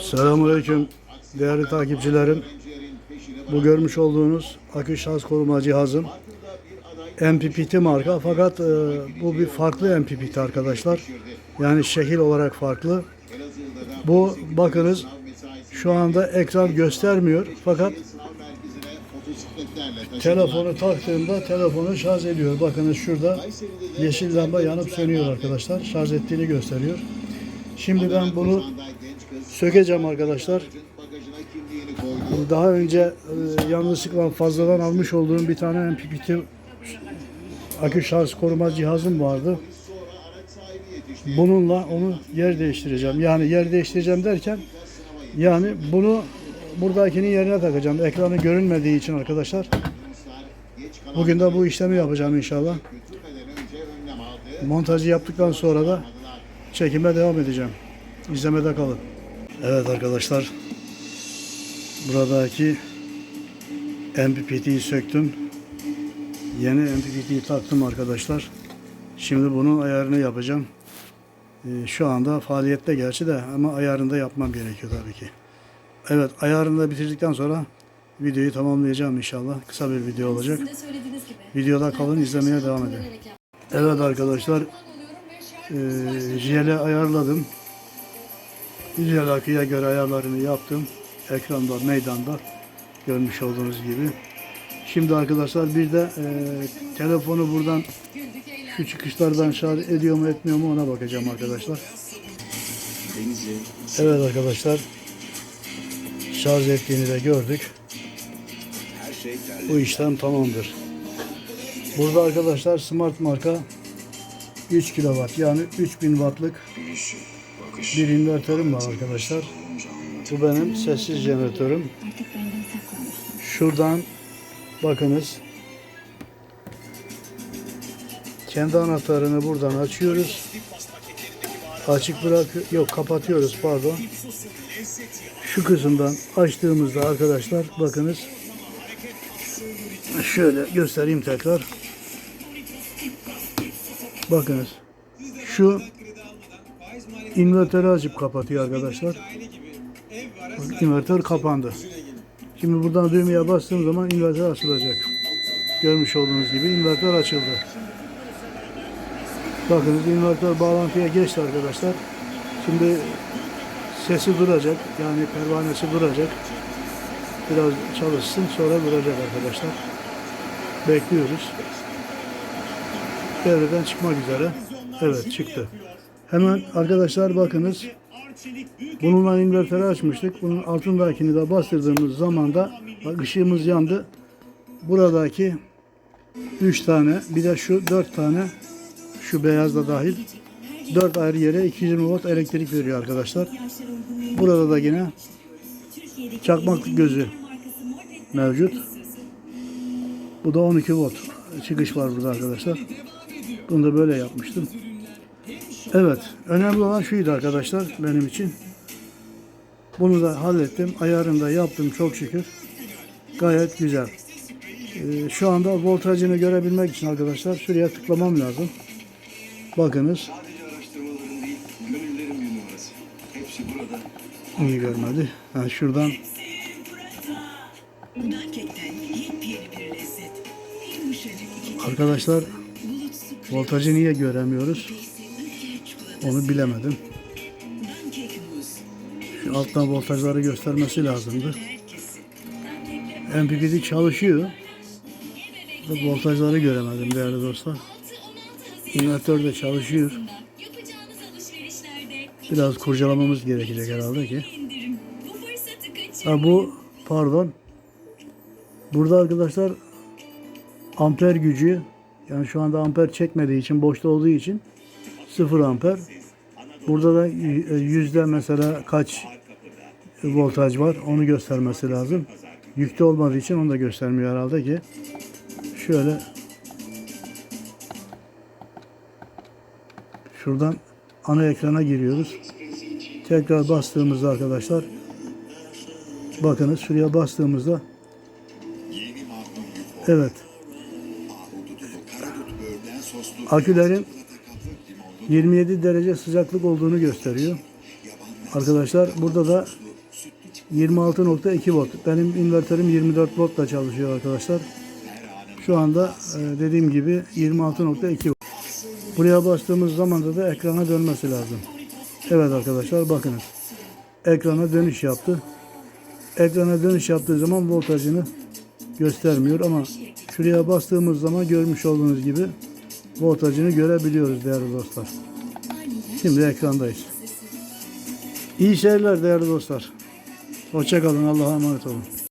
Selamünaleyküm değerli takipçilerim. Bu görmüş olduğunuz akü şarj koruma cihazım MPPT marka fakat e, bu bir farklı MPPT arkadaşlar. Yani şekil olarak farklı. Bu bakınız şu anda ekran göstermiyor fakat telefonu taktığımda telefonu şarj ediyor. Bakınız şurada yeşil lamba yanıp sönüyor arkadaşlar. Şarj ettiğini gösteriyor. Şimdi ben bunu sökeceğim arkadaşlar. Daha önce e, yanlışlıkla fazladan almış olduğum bir tane MPPT akü şarj koruma cihazım vardı. Bununla onu yer değiştireceğim. Yani yer değiştireceğim derken yani bunu buradakinin yerine takacağım. Ekranı görünmediği için arkadaşlar. Bugün de bu işlemi yapacağım inşallah. Montajı yaptıktan sonra da çekime devam edeceğim. İzlemede kalın. Evet arkadaşlar. Buradaki MPPT'yi söktüm. Yeni MPPT'yi taktım arkadaşlar. Şimdi bunun ayarını yapacağım. Ee, şu anda faaliyette gerçi de ama ayarını da yapmam gerekiyor tabii ki. Evet ayarını da bitirdikten sonra videoyu tamamlayacağım inşallah. Kısa bir video olacak. Videoda kalın izlemeye devam edin. Evet arkadaşlar e, jele ayarladım. Jel akıya göre ayarlarını yaptım. Ekranda, meydanda görmüş olduğunuz gibi. Şimdi arkadaşlar bir de e, telefonu buradan şu çıkışlardan şarj ediyor mu etmiyor mu ona bakacağım arkadaşlar. Evet arkadaşlar şarj ettiğini de gördük. Bu işlem tamamdır. Burada arkadaşlar Smart marka 3 kW yani 3000 wattlık bir invertörüm var arkadaşlar. Bu benim sessiz jeneratörüm. Şuradan bakınız. Kendi anahtarını buradan açıyoruz. Açık bırak yok kapatıyoruz pardon. Şu kısımdan açtığımızda arkadaşlar bakınız. Şöyle göstereyim tekrar. Bakınız. Şu invertörü açıp kapatıyor arkadaşlar. Bak, kapandı. Şimdi buradan düğmeye bastığım zaman invertör açılacak. Görmüş olduğunuz gibi invertör açıldı. Bakınız invertör bağlantıya geçti arkadaşlar. Şimdi sesi duracak. Yani pervanesi duracak. Biraz çalışsın sonra duracak arkadaşlar. Bekliyoruz. Devreden çıkmak üzere. Evet çıktı. Hemen arkadaşlar bakınız. Bununla invertörü açmıştık. Bunun altındakini de bastırdığımız zaman da bak ışığımız yandı. Buradaki 3 tane bir de şu 4 tane şu beyaz da dahil 4 ayrı yere 220 volt elektrik veriyor arkadaşlar. Burada da yine çakmak gözü mevcut. Bu da 12 volt çıkış var burada arkadaşlar. Bunu da böyle yapmıştım. Evet, önemli olan şuydu arkadaşlar benim için. Bunu da hallettim. Ayarını da yaptım çok şükür. Gayet güzel. Ee, şu anda voltajını görebilmek için arkadaşlar şuraya tıklamam lazım. Bakınız. İyi görmedi. Yani şuradan arkadaşlar voltajı niye göremiyoruz? Onu bilemedim. Şu alttan voltajları göstermesi lazımdı. MPPT çalışıyor. Voltajları göremedim değerli dostlar. İnvertör de çalışıyor. Biraz kurcalamamız gerekecek herhalde ki. Ha bu pardon. Burada arkadaşlar amper gücü yani şu anda amper çekmediği için boşta olduğu için 0 amper. Burada da y- yüzde mesela kaç voltaj var onu göstermesi lazım. Yükte olmadığı için onu da göstermiyor herhalde ki. Şöyle şuradan ana ekrana giriyoruz. Tekrar bastığımızda arkadaşlar bakınız şuraya bastığımızda evet akülerin 27 derece sıcaklık olduğunu gösteriyor. Arkadaşlar burada da 26.2 volt. Benim inverterim 24 voltla çalışıyor arkadaşlar. Şu anda e, dediğim gibi 26.2 volt. Buraya bastığımız zaman da ekrana dönmesi lazım. Evet arkadaşlar bakınız. Ekrana dönüş yaptı. Ekrana dönüş yaptığı zaman voltajını göstermiyor ama şuraya bastığımız zaman görmüş olduğunuz gibi voltajını görebiliyoruz değerli dostlar. Şimdi ekrandayız. İyi seyirler değerli dostlar. Hoşçakalın. Allah'a emanet olun.